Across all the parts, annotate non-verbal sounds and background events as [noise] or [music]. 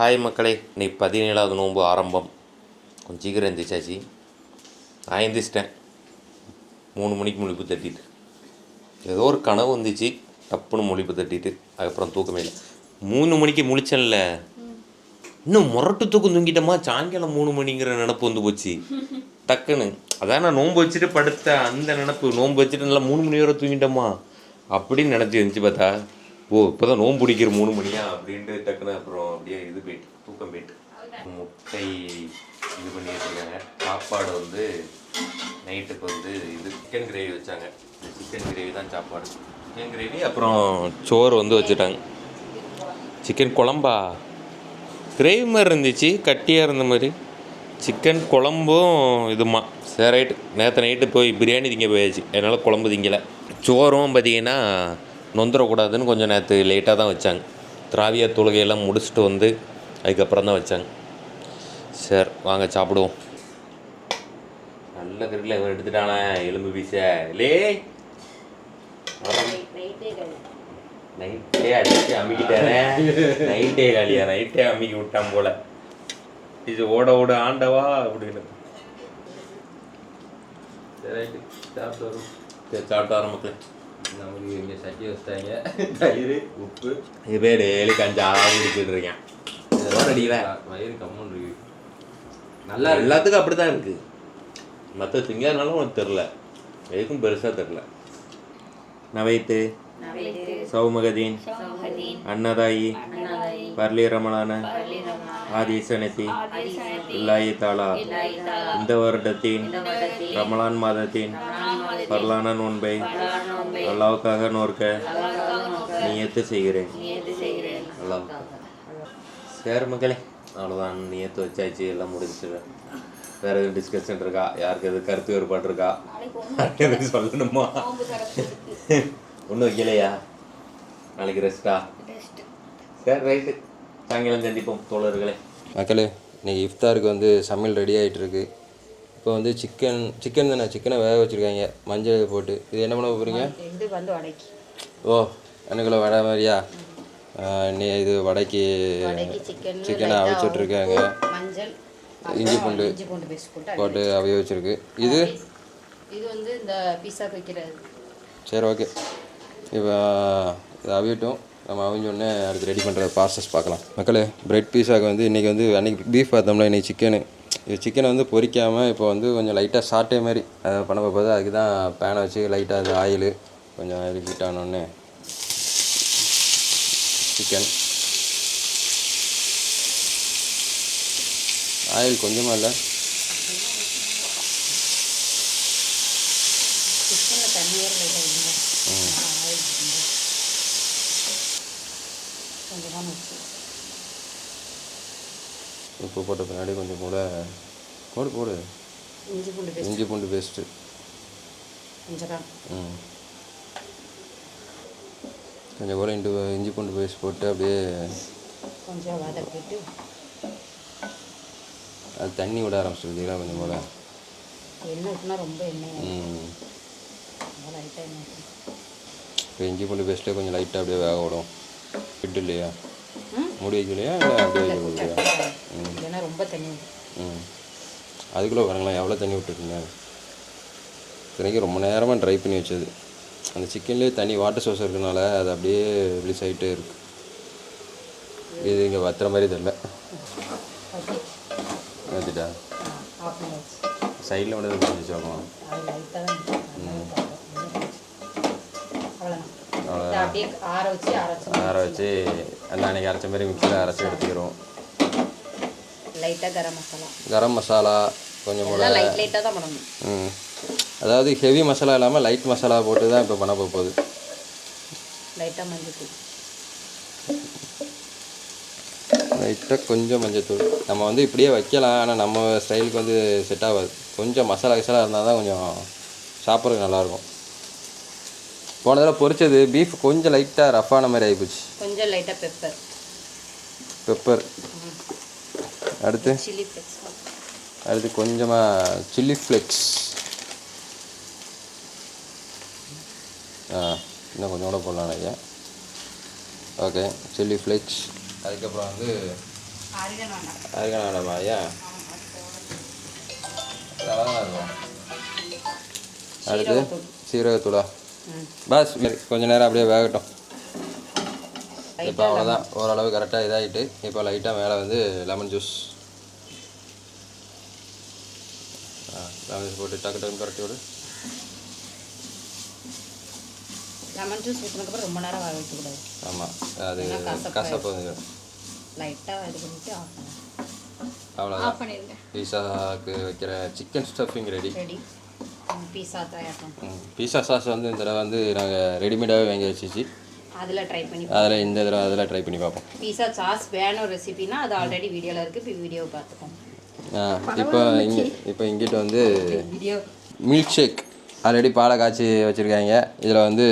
Hi மக்களே இன்னைக்கு பதினேழாவது நோன்பு ஆரம்பம். கொஞ்சம் சீக்கிரம் எழுந்திரிச்சாச்சு நான் எந்திரிச்சிட்டேன். மூணு மணிக்கு முழிப்பு தட்டிட்டு. ஏதோ ஒரு கனவு வந்துச்சு. டப்புன்னு முழிப்பு தட்டிட்டு. அதுக்கப்புறம் தூக்கமே இல்லை. மூணு மணிக்கு முழிச்சேன்ல. இன்னும் முரட்டு தூக்கம் தூங்கிட்டோமா? சாயங்காலம் மூணு மணிங்கிற நினப்பு வந்து போச்சு. டக்குன்னு. அதான் நான் நோன்பு வச்சுட்டு படுத்த அந்த நினப்பு. நோன்பு வச்சுட்டு நல்லா மூணு மணி வரை தூங்கிட்டோமா? அப்படின்னு நினச்சி இருந்துச்சு பார்த்தா ஓ இப்போ தான் நோன்பு பிடிக்கிற மூணு மணியா அப்படின்ட்டு டக்குன்னு அப்புறம் அப்படியே இது போயிட்டு தூக்கம் போயிட்டு. முட்டை இது பண்ணி வச்சுருக்காங்க சாப்பாடு வந்து நைட்டுக்கு வந்து இது சிக்கன் கிரேவி வச்சாங்க. சிக்கன் கிரேவி தான் சாப்பாடு. சிக்கன் கிரேவி அப்புறம் சோறு வந்து வச்சுட்டாங்க. சிக்கன் குழம்பா? கிரேவி மாதிரி இருந்துச்சு கட்டியாக இருந்த மாதிரி. சிக்கன் குழம்பும் இதுமா சரி ரைட்டு நேற்று நைட்டு போய் பிரியாணி திங்க போயாச்சு. அதனால் குழம்பு திங்கலை. சோறும் பார்த்தீங்கன்னா நொந்துடக்கூடாதுன்னு கொஞ்சம் நேற்று லேட்டாக தான் வச்சாங்க. திராவியா தொழுகையெல்லாம் முடிச்சுட்டு வந்து அதுக்கப்புறம் தான் வச்சாங்க. சரி வாங்க சாப்பிடுவோம். நல்ல கிரில் இவன் எடுத்துட்டானே எலும்பு பீச. லே! நைட்டே அடிச்சு அமிக்கிட்டானே. நைட்டே காலியா? நைட்டே அமிக்கி விட்டான் போல. இது ஓட ஓட ஆண்டவா அப்படின்னு. சரி சாப்பிட்டு வரும். சரி சாப்பிட்டு வர நமக்கு இங்கே சட்டி வச்சிட்டாங்க தயிர் உப்பு இது பேர் டெய்லி கஞ்சா குடிச்சிட்டு இருக்கேன் அடிக்கல வயிறு கம்மன் இருக்கு நல்லா எல்லாத்துக்கும் அப்படி தான் இருக்கு மற்ற திங்காதனாலும் உனக்கு தெரில எதுக்கும் பெருசாக தெரில நவைத்து சௌமகதீன் அன்னதாயி பர்லி ரமணான ஆதிசனத்தி இல்லாயி தாலா இந்த வருடத்தின் ரமலான் மாதத்தின் பர்லான நோன்பை அல்லாவுக்காக நோர்க்க நியத்து செய்கிறேன். அல்லாவுக்காக சரி மக்களே அவ்வளோதான் நியத்து வச்சாச்சு எல்லாம் முடிஞ்சிச்சு. வேற எதுவும் டிஸ்கஷன் இருக்கா? யாருக்கு எது கருத்து வேறுபாடு இருக்கா? எதுவும் சொல்லணுமா? ஒன்றும் வைக்கலையா? நாளைக்கு ரெஸ்டா சரி ரைட்டு சாயங்காலம் சந்திப்போம் தோழர்களே. மக்களே இன்னைக்கு இஃப்தாருக்கு வந்து சமையல் ரெடி ஆகிட்டு இருக்கு இப்போ வந்து சிக்கன் சிக்கன் தானே சிக்கனை வேக வச்சுருக்காங்க. மஞ்சள் போட்டு. இது என்ன பண்ண போகிறீங்க இது வந்து வடைக்கு. ஓ எனக்குள்ள வடை மாதிரியா? நீ இது வடைக்கு சிக்கன் அவிச்சிட்ருக்காங்க மஞ்சள் இஞ்சி பூண்டு. போட்டு அவிய வச்சுருக்கு. இது? இது வந்து இந்த பீஸா வைக்கிறது. சரி ஓகே. இப்போ இது அவியட்டும். நம்ம அவிஞ்சோடனே அடுத்து ரெடி பண்ணுற ப்ராசஸ் பார்க்கலாம். மக்களே பிரெட் பீஸாக்கு வந்து இன்றைக்கி வந்து அன்றைக்கி பீஃப் பார்த்தோம்ல இன்றைக்கி சிக்கனு இது சிக்கனை வந்து பொரிக்காமல் இப்போ வந்து கொஞ்சம் லைட்டாக சாட்டே மாதிரி அதை பண்ண போகுது. அதுக்கு தான் பேனை வச்சு லைட்டாக அது ஆயில் கொஞ்சம் ஆயில் ஹீட் ஆனோடனே சிக்கன் ஆயில் கொஞ்சமாக இல்லை சிக்கனில் தண்ணியாக லைட்டாக விடுங்க கொஞ்சமாக வச்சு உப்பு போட்ட பின்னாடி கொஞ்சம் கூட போடு போடு. இஞ்சி பூண்டு பேஸ்ட் இஞ்சி பூண்டு பேஸ்ட்டு கொஞ்சம் ம். கொஞ்சம் கூட இண்டு இஞ்சி பூண்டு பேஸ்ட் போட்டு அப்படியே கொஞ்சம் வதக்கிட்டு. அது தண்ணி விட ஆரம்பிச்சிருந்தீங்களா கொஞ்சம் போல்? எண்ணெய் ஊற்றினா ரொம்ப எண்ணெய் ம். லைட்டாக எண்ணெய் ஊற்றணும். இப்போ இஞ்சி பூண்டு பேஸ்ட்டே கொஞ்சம் லைட்டாக அப்படியே வேக விடும். விட்டு இல்லையா? ம்? மூடி வைக்கலையா இல்லை அப்படியே வைக்க இல்லைன்னா ரொம்ப தண்ணி ம். அதுக்குள்ளே பாருங்களேன் எவ்வளோ தண்ணி விட்டுருக்கீங்க இத்தனைக்கும் ரொம்ப நேரமாக ட்ரை பண்ணி வச்சது. அந்த சிக்கன்லேயே தனி வாட்டர் சோர்ஸ் இருக்கனால அது அப்படியே ரிலீஸ் ஆகிட்டே இருக்கு. இது இங்கே வத்துற மாதிரி தெரியல. ஏற்றிட்டா சைடில் மட்டும் கொஞ்சம் அப்படியே ஆற வச்சு ஆற வச்சு அந்த அன்னைக்கு அரைச்ச மாதிரி மிக்சியில் அரைச்சி எடுத்துக்கிறோம். லைட்டாக கரம் மசாலா. கரம் மசாலா கொஞ்சம் எல்லாம் லைட் லைட்டாக தான் பண்ணணும். ம். அதாவது ஹெவி மசாலா இல்லாமல் லைட் மசாலா போட்டு தான் இப்போ பண்ண போகுது. லைட்டாக மஞ்சள் தூள் லைட்டாக கொஞ்சம் மஞ்சத்தூள். நம்ம வந்து இப்படியே வைக்கலாம் ஆனால் நம்ம ஸ்டைலுக்கு வந்து செட் ஆகாது. கொஞ்சம் மசாலா கிசாலா இருந்தால் தான் கொஞ்சம் சாப்பிட்றதுக்கு நல்லாயிருக்கும். போன தடவை பொரிச்சது பீஃப் கொஞ்சம் லைட்டாக ரஃப்பான மாதிரி ஆகிப்போச்சு கொஞ்சம் லைட்டாக பெப்பர் பெப்பர் அடுத்து? சில்லி ஃப்ளெக்ஸ் அடுத்து கொஞ்சமாக சில்லி ஃப்ளெக்ஸ் ஆ இன்னும் கொஞ்சம் கூட போடலாம் ஐயா ஓகே சில்லி ஃப்ளேக்ஸ் அதுக்கப்புறம் வந்து வேண்டாமா ஐயா இருக்கும் அடுத்து சீரகத்தூள். பஸ் கொஞ்ச நேரம் அப்படியே வேகட்டும். இப்போ அவ்வளோதான் ஓரளவு கரெக்டாக இதாகிட்டு இப்போ லைட்டாக மேலே வந்து லெமன் ஜூஸ் லெமன் ஜூஸ் போட்டு டக்கு டக்குன்னு கரெக்டி விடு. லெமன் ஜூஸ் ஊற்றினதுக்கப்புறம் ரொம்ப நேரம் வேக வைக்கக்கூடாது ஆமாம் அது. கசப்பு வந்து. லைட்டாக இது பண்ணிட்டு ஆஃப் அவ்வளோதான் பீஸாக்கு வைக்கிற chicken stuffing ready ready pizza தயார் பண்ணு. பீஸா சாஸ் வந்து இந்த தடவை வந்து நாங்கள் ரெடிமேடாகவே வாங்கி வச்சிச்சு. அதில் ட்ரை பண்ணி அதில் இந்த தடவை அதில் ட்ரை பண்ணி பார்ப்போம் பீஸா சாஸ் வேணும் ரெசிபினா அது ஆல்ரெடி வீடியோவில் இருக்குது இப்போ வீடியோவை பார்த்துக்கோங்க ஆ இப்போ இங்கே இப்போ இங்கிட்ட வந்து வீடியோ மில்க் ஷேக் ஆல்ரெடி பாலை காய்ச்சி வச்சுருக்காங்க. இதில் வந்து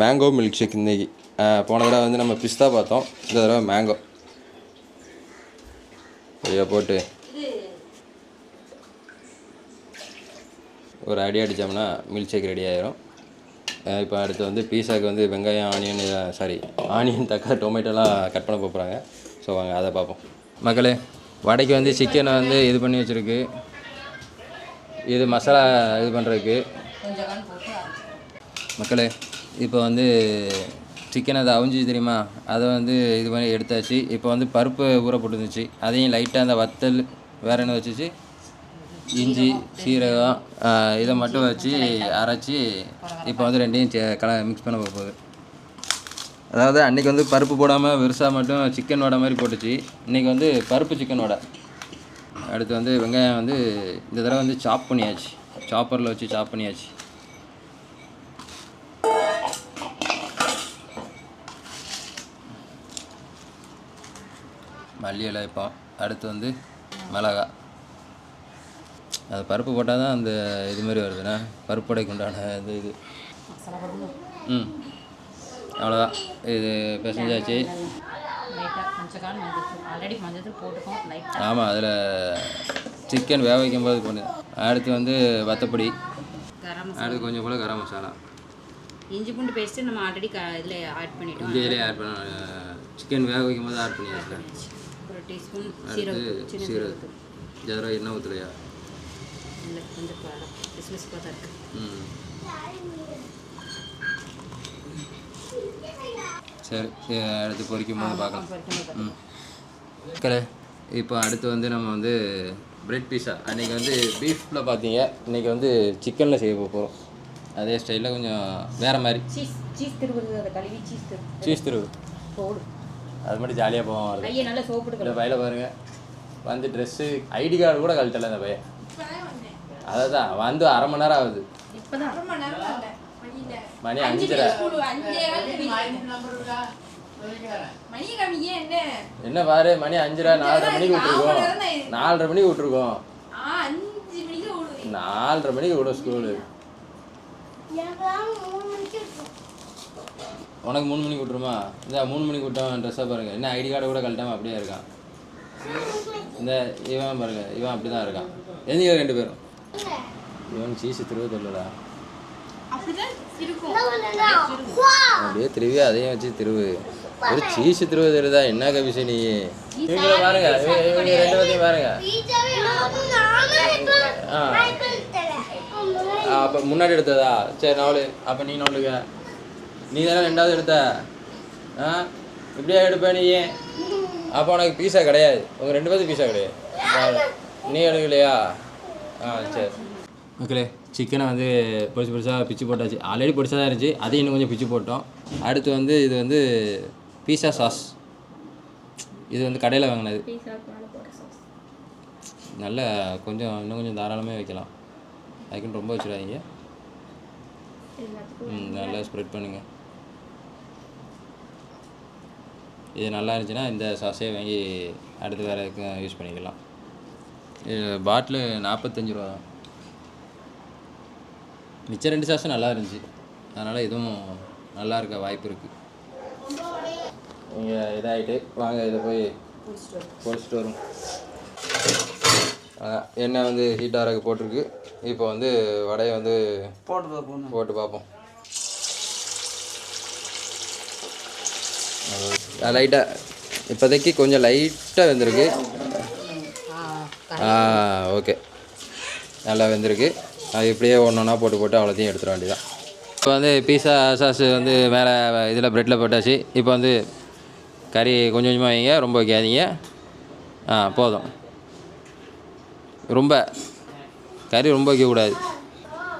மேங்கோ மில்க் ஷேக் இன்னைக்கு. ஆ, போன தடவை வந்து நம்ம பிஸ்தா பார்த்தோம். இந்த தடவை மேங்கோ இதை போட்டு ஒரு அடி அடித்தோம்னா மில்க் ஷேக் ரெடி ஆயிரும். இப்போ அடுத்து வந்து பீஸாவுக்கு வந்து வெங்காயம் ஆனியன் சாரி ஆனியன் தக்காளி டொமேட்டோலாம் கட் பண்ண போகிறாங்க ஸோ வாங்க அதை பார்ப்போம். மக்களே வடைக்கு வந்து சிக்கனை வந்து இது பண்ணி வச்சுருக்கு. இது மசாலா இது பண்ணுறதுக்கு மக்களே இப்போ வந்து சிக்கன் அதை அவிஞ்சி தெரியுமா? அதை வந்து இது பண்ணி எடுத்தாச்சு. இப்போ வந்து பருப்பு ஊற போட்டுருந்துச்சு. அதையும் லைட்டாக அந்த வத்தல் வேற என்ன வச்சுச்சு? இஞ்சி சீரகம் இதை மட்டும் வச்சு அரைச்சி இப்போ வந்து ரெண்டையும் சே- கல மிக்ஸ் பண்ண போகுது. அதாவது அன்றைக்கி வந்து பருப்பு போடாமல் வெறுசாக மட்டும் சிக்கன் வடை மாதிரி போட்டுச்சு. இன்றைக்கி வந்து பருப்பு சிக்கன் வடை. அடுத்து வந்து வெங்காயம் வந்து இந்த தடவை வந்து சாப் பண்ணியாச்சு. சாப்பரில் வச்சு சாப் பண்ணியாச்சு. மல்லி இலை இப்போ அடுத்து வந்து மிளகா அது பருப்பு போட்டால் தான் அந்த இது மாதிரி வருதுண்ணா. பருப்பு வடைக்கு உண்டான இது இது. ம். அவ்வளோதான். இது பிசைஞ்சாச்சு. ஆமாம் அதில் சிக்கன் வேக வைக்கும்போது பண்ணு அடுத்து வந்து வத்தப்பொடி. அடுத்து கொஞ்சம் போல் கரம் மசாலா. இஞ்சி பூண்டு பேஸ்ட்டு நம்ம ஆல்ரெடி க இதில் ஆட் பண்ணிட்டோம். இந்தியிலே ஆட் பண்ண சிக்கன் வேக வைக்கும்போது ஆட் பண்ணியாச்சு. ஒரு டீஸ்பூன் சீரகம் சீரகம் ஜரம் எண்ணெய் ஊற்றலையா இல்லை கொஞ்சம் பிசுப்பாக தான் இருக்குது சரி அடுத்து பொரிக்கும் போது பார்க்கலாம். ம். மக்களே இப்போ அடுத்து வந்து நம்ம வந்து பிரெட் பீஸா அன்றைக்கி வந்து பீஃபில் பார்த்தீங்க. இன்றைக்கி வந்து சிக்கனில் செய்ய போகிறோம் அதே ஸ்டைலில் கொஞ்சம் வேறு மாதிரி. சீஸ் சீஸ் திருவுறது அதை கழுவி சீஸ் திரு சீஸ் திரு போடு அது மட்டும் ஜாலியாக போவோம் நல்லா சோப்பிட்டு இந்த பையில பாருங்க. வந்து ட்ரெஸ்ஸு ஐடி கார்டு கூட கழட்டல இந்த பையன். அதை தான் வந்து அரை மணி நேரம் ஆகுது. மணி அஞ்சரை. என்ன? பாரு மணி அஞ்சரை நாலரை மணிக்கு விட்டுருக்கோம். நாலரை மணிக்கு விட்டுருக்கோம். நாலரை மணிக்கு விடும் ஸ்கூலு. உனக்கு மூணு மணிக்கு விட்டுருமா? இந்த மூணு மணிக்கு விட்டோம் ட்ரெஸ்ஸை பாருங்க. என்ன ஐடி கார்டை கூட கழட்டாம அப்படியே இருக்கான். இந்த இவன் பாருங்க இவன் அப்படி தான் இருக்கான். எந்த ரெண்டு பேரும். இவன் சீசு திருவ சொல்லடா அப்படியே திருவி அதையும் வச்சு திருவு. ஒரு சீசு திருவ தெரியுதா? என்ன கவிசை நீ? இவங்கள பாருங்க இவங்க ரெண்டு பேர்த்தையும் பாருங்க. ஆ. அப்போ முன்னாடி எடுத்ததா? சரி நவலு. அப்போ நீ நவலுங்க நீ தானே ரெண்டாவது எடுத்த? ஆ? இப்படியா எடுப்ப நீ? அப்போ உனக்கு பீஸா கிடையாது. உங்கள் ரெண்டு பேருக்கு பீஸா கிடையாது. நீ எடுக்கலையா? ஆ சரி. ஓகே சிக்கனை வந்து பொடிசு பொடிசாக பிச்சு போட்டாச்சு. ஆல்ரெடி பொடிசாக தான் இருந்துச்சு. அதையும் இன்னும் கொஞ்சம் பிச்சு போட்டோம். அடுத்து வந்து இது வந்து பீஸா சாஸ் இது வந்து கடையில் வாங்கினது. நல்ல கொஞ்சம் இன்னும் கொஞ்சம் தாராளமாக வைக்கலாம். அதுக்குன்னு ரொம்ப வச்சிடாதீங்க. ம் நல்லா ஸ்ப்ரெட் பண்ணுங்க. இது நல்லா இருந்துச்சுன்னா இந்த சாஸே வாங்கி அடுத்து வேறு எதுக்கும் யூஸ் பண்ணிக்கலாம். பாட்டிலு நாற்பத்தஞ்சு ரூபா தான். மிச்சம் ரெண்டு சாஸும் நல்லா இருந்துச்சு. அதனால் இதுவும் நல்லா இருக்க வாய்ப்பு இருக்குது இங்கே இதாகிட்டு வாங்க இதை போய் பொடிச்சிட்டு வரும். எண்ணெய் வந்து ஹீட் ஆகிறதுக்கு போட்டிருக்கு. இப்போ வந்து வடையை வந்து போட்டு போட்டு பார்ப்போம். லைட்டாக இப்போதைக்கு கொஞ்சம் லைட்டாக வெந்திருக்கு. ஓகே. நல்லா வெந்திருக்கு. அது இப்படியே ஒன்று ஒன்றா போட்டு போட்டு அவ்வளோத்தையும் எடுத்துட வேண்டியதான் இப்போ வந்து பீஸா சாஸ் வந்து மேலே இதில் ப்ரெட்டில் போட்டாச்சு. இப்போ வந்து கறி கொஞ்சம் கொஞ்சமாக வைங்க. ரொம்ப வைக்காதீங்க. ஆ போதும். ரொம்ப கறி ரொம்ப வைக்கக்கூடாது.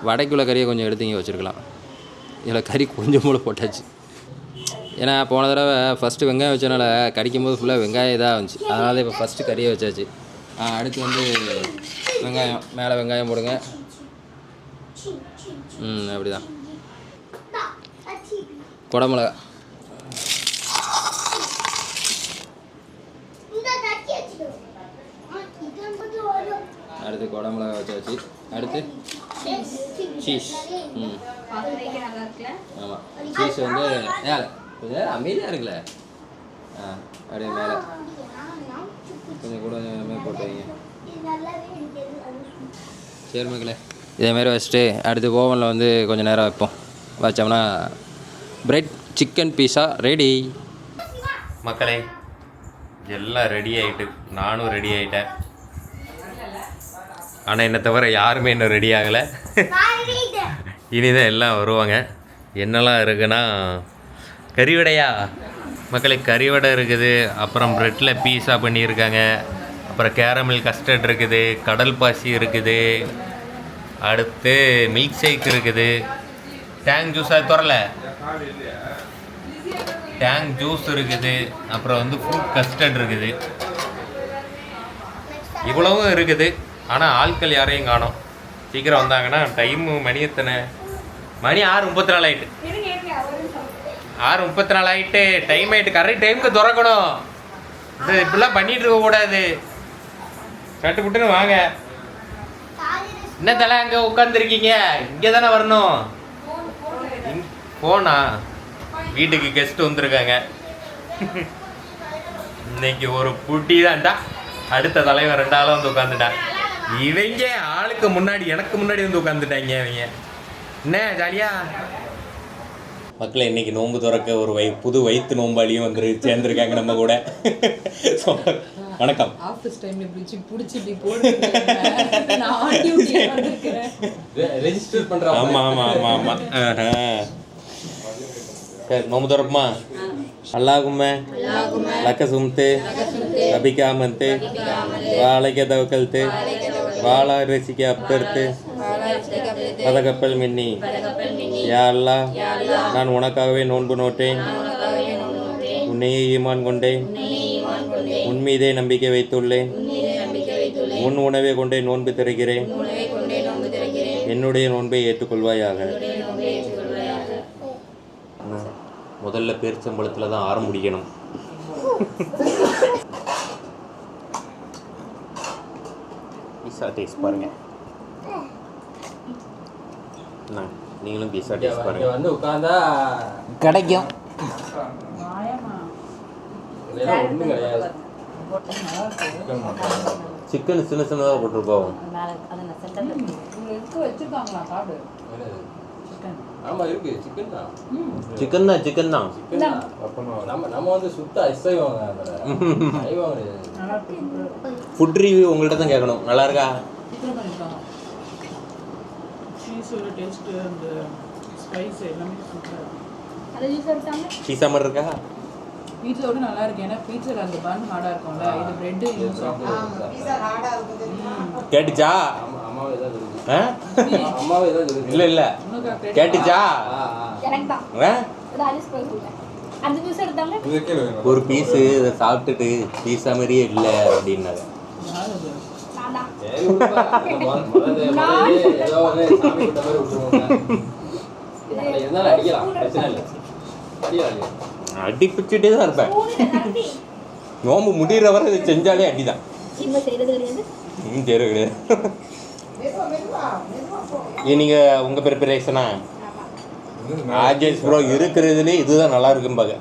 வடைக்குள்ள கறியை கொஞ்சம் எடுத்துங்க வச்சுருக்கலாம். இதில் கறி கொஞ்சம் போல போட்டாச்சு. ஏன்னா போன தடவை ஃபஸ்ட்டு வெங்காயம் வச்சனால கடிக்கும் போது ஃபுல்லாக வெங்காயம் இதாக இருந்துச்சு. அதனால் இப்போ ஃபஸ்ட்டு கறியை வச்சாச்சு. அடுத்து வந்து வெங்காயம் மேலே வெங்காயம் போடுங்க. ம் அப்படி தான் குடமிளகா. அடுத்து குடமிளகா வச்சாச்சு. அடுத்து சீஸ் ம். ஆமாம் சீஸ் வந்து மேலே கொஞ்சம் அமைதியாக இருக்குல்ல. ஆ அப்படியே மேலே. கொஞ்சம் கூட கொஞ்சமே போட்டு வைங்க சரி மக்களே இதேமாரி வச்சுட்டு அடுத்து ஓவனில் வந்து கொஞ்சம் நேரம் வைப்போம். வச்சோம்னா பிரெட் சிக்கன் பீஸா ரெடி மக்களே எல்லாம் ரெடி ஆயிட்டு நானும் ரெடி ஆயிட்டேன். ஆனால் என்னை தவிர யாருமே இன்னும் ரெடி ஆகலை. இனிதான் எல்லாம் வருவாங்க. என்னெல்லாம் இருக்குன்னா கறிவடையா? மக்களே கறிவடை இருக்குது அப்புறம் ப்ரெட்டில் பீஸா பண்ணியிருக்காங்க அப்புறம் கேரமில் கஸ்டர்ட் இருக்குது கடல் பாசி இருக்குது அடுத்து மில்க் ஷேக் இருக்குது. டேங் ஜூஸ் அது திறல? டேங் ஜூஸ் இருக்குது அப்புறம் வந்து ஃப்ரூட் கஸ்டர்ட் இருக்குது. இவ்வளவும் இருக்குது ஆனால் ஆட்கள் யாரையும் காணோம். சீக்கிரம் வந்தாங்கன்னா டைமு மணி எத்தனை? மணி ஆறு முப்பத்தி நாலு ஆயிட்டு. ஆறு முப்பத்தி நாலு ஆயிட்டு டைம் ஆகிட்டு கரெக்ட் டைமுக்கு திறக்கணும். இது இப்படிலாம் பண்ணிட்டு இருக்க கூடாது. சட்டு புட்டுன்னு வாங்க. என்ன தலை அங்கே உட்காந்துருக்கீங்க இங்கே தானே வரணும் போனா? வீட்டுக்கு கெஸ்ட் வந்திருக்காங்க. இன்னைக்கு ஒரு புட்டி தான்டா அடுத்த தலைவன் ரெண்டாலும் வந்து உட்காந்துட்டான் இவங்க ஆளுக்கு முன்னாடி எனக்கு முன்னாடி வந்து உட்காந்துட்டாங்க இவங்க. என்ன ஜாலியா? மக்களை இன்னைக்கு நோன்பு திறக்க ஒரு வை புது வயிற்று நோம்பாளியும் வந்து சேர்ந்துருக்காங்க நம்ம கூட. So, வணக்கம். ஆஃபீஸ் டைம்ல இப்படி சி- புடிச்சு இப்படி போட்டு நான் டியூட்டி வந்திருக்கிறேன் ரெஜிஸ்டர் பண்ணுறோம் ஆமா ஆமா ஆமா ஆமா. சரி நோம்பு திறப்புமா? அல்லாகுமே லக்க சும்து அபிகாமந்து வாழைக்க தவக்கல்த்து வாழா ரசிக்க அப்தர்த்து பதகப்பல் மின்னி. யா அல்லா நான் உனக்காகவே நோன்பு நோட்டேன் உன்னையே ஈமான் கொண்டேன் உன் மீதே நம்பிக்கை வைத்துள்ளேன் உன் உணவை கொண்டே நோன்பு திறக்கிறேன் என்னுடைய நோன்பை ஏற்றுக்கொள்வாயாக. முதல்ல பேரிச்சம்பழத்தில் தான் ஆரம்பிக்கணும் பீஸா டேஸ்ட் பாருங்க. அண்ணா, நீங்களும் பீஸா டேஸ்ட் பாருங்க. வந்து உட்காந்தா கிடைக்கும். ஒன்றும் கிடையாது. சிக்கன் சின்ன சின்னதாக சிக்கன். ஆமாம் இருக்கு. சிக்கன் தான். சிக்கன் தான் சிக்கன் தான். சிக்கன் தான். நம்ம நம்ம வந்து சுத்த [laughs] கிடையாது. நல்லா இருக்கு. ஃபுட் ரிவ்யூ உங்கள்கிட்ட தான் கேட்கணும். நல்லா இருக்கா? சீஸோட டேஸ்ட்டு அந்த ஸ்பைஸ் எல்லாமே சூப்பராக அதை யூஸ் எடுத்தாங்க பீஸா மாதிரி இருக்கா? பீட்சாவோட நல்லா இருக்கு. ஏன்னா பீட்சால அந்த பன் ஹார்டாக இருக்கும்ல இது பிரெட்டு யூஸ் கேட்டுச்சா? அம்மா அம்மாவே தான் இருக்குது ஆ? அம்மாவே தான் இருக்குது இல்ல இல்ல. கேட்டுச்சா? ஒரு பீஸு இதை சாப்பிட்டுட்டு பீஸா மாதிரியே இல்லை அப்படின்னாங்க. நான் தான் இருப்பேன். நோம்பு முடிகிற வரை இதை செஞ்சாலே அடிதான். இவங்க செய்யறது கிடையாது ம் சரி கிடையாது இது நீங்கள் உங்கள் ப்ரிப்பரேஷனா ஆஜேஷ் ப்ரோ இருக்கிறதுலே இதுதான் நல்லா இருக்கும்பாங்க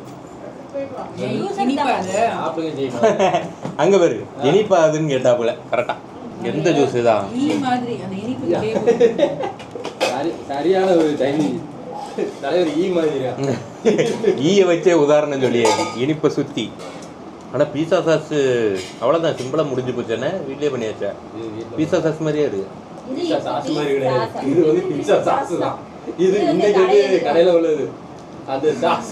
சாப்பிடுங்க ஜெயிக்கலாம் அங்கே பாரு இனிப்பா அதுன்னு கேட்டாப்புல கரெக்டாக எந்த ஜூஸ் தான் ஈ மாதிரி அந்த இனிப்பு flavor. சரி சரியான ஒரு டைமிங் தலைவர் ஈ மாதிரி ஈயை வச்சே உதாரணம் சொல்லியாச்சு இனிப்பை சுற்றி ஆனால் பீஸா சாஸ் அவ்வளோதான் சிம்பிளாக முடிஞ்சு போச்சுன்னு வீட்லேயே பண்ணியாச்சா? பீஸா சாஸ் மாதிரியே இருக்கு. பீட்சா சாஸ் மாதிரி கிடையாது. இது வந்து பீட்சா சாஸ் தான். இது இன்னைக்கு வந்து கடையில உள்ளது. அது சாஸ்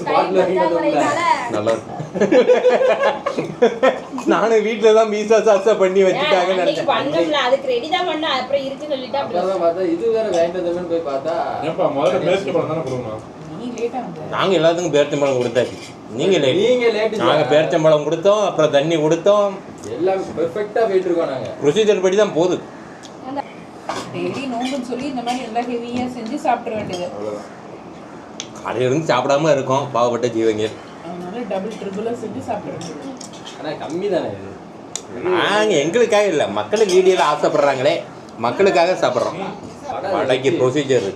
நல்லா [laughs] நானும் வீட்டில் தான் பீஸா சாஸை பண்ணி வச்சுட்டாங்கன்னு நினைச்சேன். பண்ணல அதுக்கு ரெடி தான் பண்ண அப்புறம் இருக்குன்னு சொல்லிட்டு அப்படி. அப்புறம் பார்த்தா இது வேற வேண்டதுன்னு போய் பார்த்தா ஏன்ப்பா முதல்ல பேஸ்ட் பழம் தானே கொடுக்கணும்? நீ லேட்டா வந்த. நாங்கள் எல்லாத்துக்கும் பேர்ச்சம்பழம் கொடுத்தாச்சு. நீங்கள் லேட் நீங்க லேட் நாங்கள் பேர்ச்சம்பழம் கொடுத்தோம் அப்புறம் தண்ணி கொடுத்தோம். எல்லாம் பெர்ஃபெக்ட்டா போயிட்டு இருக்கோம் நாங்க. ப்ரொசீஜர் படி தான் போகுது. டெய்லி நோம்புன்னு சொல்லி இந்த மாதிரி எல்லாம் ஹெவியா செஞ்சு சாப்பிட வேண்டியது. அவ்வளோதான் காலையில இருந்து சாப்பிடாம இருக்கோம். பாவப்பட்ட ஜீவங்கள் அதனால டபுள் ட்ரிபிளா செஞ்சு சாப்பிட வேண்டியது ஆனா கம்மி தானே இது. நாங்கள் எங்களுக்காக இல்லை மக்களுக்கு வீடியோவில் ஆசைப்படுறாங்களே மக்களுக்காக சாப்பிட்றோம். வடைக்கு ப்ரொசீஜர்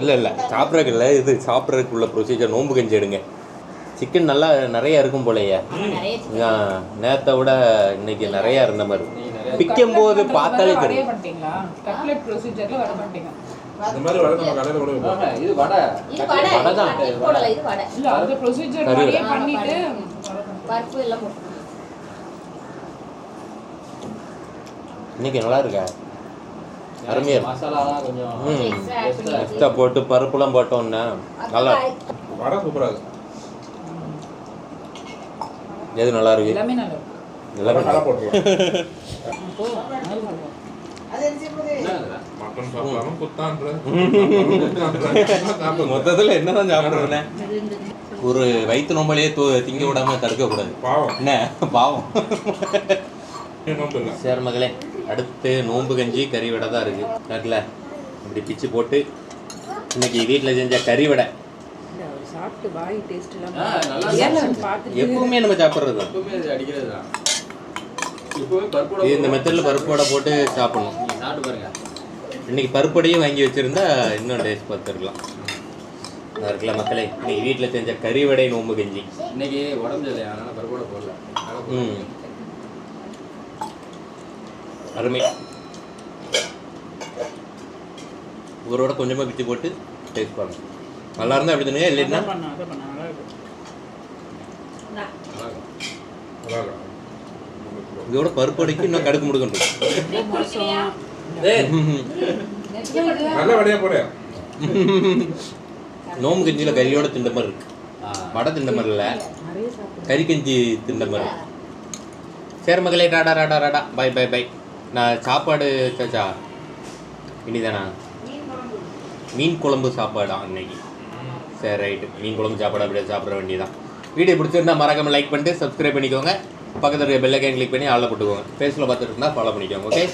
இல்லை இல்லை. சாப்பிட்றதுக்கு இல்லை இது சாப்பிட்றதுக்கு உள்ள ப்ரொசீஜர் நோன்பு கஞ்சி எடுங்க. சிக்கன் நல்லா நிறைய இருக்கும் போலயே. நேத்தை விட இன்னைக்கு நிறைய இருந்த மாதிரி. பிக்கும் போது பார்த்தாலே தெரியும். பண்ணிட்டீங்களா கட்லெட் ப்ரொசீஜர்ல வர பண்ணிட்டீங்க இந்த மாதிரி வடை நம்ம கடையில் கூட வைப்போம். ஆஹா, இது வடை. இது வடை. வடை தான். இது போடல இது வடை. இல்ல அந்த ப்ரொசீஜர் கறி மாதிரியே வடை. பண்ணிட்டு பருப்பு. எல்லாம் போட்டு. இன்னைக்கு நல்லா இருக்கா? அருமையா. மசாலாலாம் கொஞ்சம் எக்ஸ்ட்ரா போட்டு பருப்புலாம் போட்டோன்னா நல்லா. வடை சூப்பராக இருக்கு. எது நல்லா இருக்கு? எல்லாமே நல்லா இருக்கு. எல்லாமே மொத்தத்தில் என்னதான் சாப்பிட்றேன் ஒரு வயிற்று நோம்பலையே தூ திங்க விடாம தடுக்க கூடாது பாவம். என்ன? பாவம். சரி மகளே அடுத்து நோன்பு கஞ்சி கறி வடை தான் இருக்கு. கரெக்டில் இப்படி பிச்சு போட்டு இன்னைக்கு வீட்டில் செஞ்ச கறி வடை. எப்பவுமே நம்ம சாப்பிட்றது தான். இது இந்த மெத்தடில் பருப்பு வடை போட்டு சாப்பிடணும். சாப்பிட்டு பாருங்க. இன்னைக்கு பருப்படையும் வாங்கி வச்சிருந்தா இன்னும் டேஸ்ட் பார்த்துருக்கலாம் நல்லா இருக்குல்ல மக்களே? இன்னைக்கு வீட்டில் செஞ்ச கறி வடை நோன்பு கஞ்சி. இன்னைக்கு உடம்பு இல்லையா அதனால பருப்போட போடல. ம். அருமை. ஊரோட கொஞ்சமாக பிச்சு போட்டு டேஸ்ட் பண்ணணும் நல்லா இருந்தால் அப்படி தானே இல்லைன்னா? நல்லா இருக்கு. நல்லா இருக்கா. இதோட பருப்படைக்கு இன்னும் கடுக்கு போடு. நோம்பு கஞ்சியில் கறியோட திண்ட மாதிரி இருக்கு. வடை திண்ட மாதிரி இல்லை. கறி கஞ்சி திண்ட மாதிரி. சரி மகளே tata tata tata bye bye bye. நான் சாப்பாடு சாச்சா இனிதானா? மீன் குழம்பு சாப்பாடா இன்னைக்கு? சரி ரைட்டு. மீன் குழம்பு சாப்பாடு அப்படியே சாப்பிட வேண்டியதான் வீடியோ பிடிச்சிருந்தா மறக்காம லைக் பண்ணிட்டு சப்ஸ்கிரைப் பண்ணிக்கோங்க. பக்கத்தில் இருக்க பெல்லைக்கன் கிளிக் பண்ணி ஆளில் போட்டுக்கோங்க. ஃபேஸில் பார்த்துட்டு இருந்தால் ஃபாலோ பண்ணிக்கோங்க ஓகே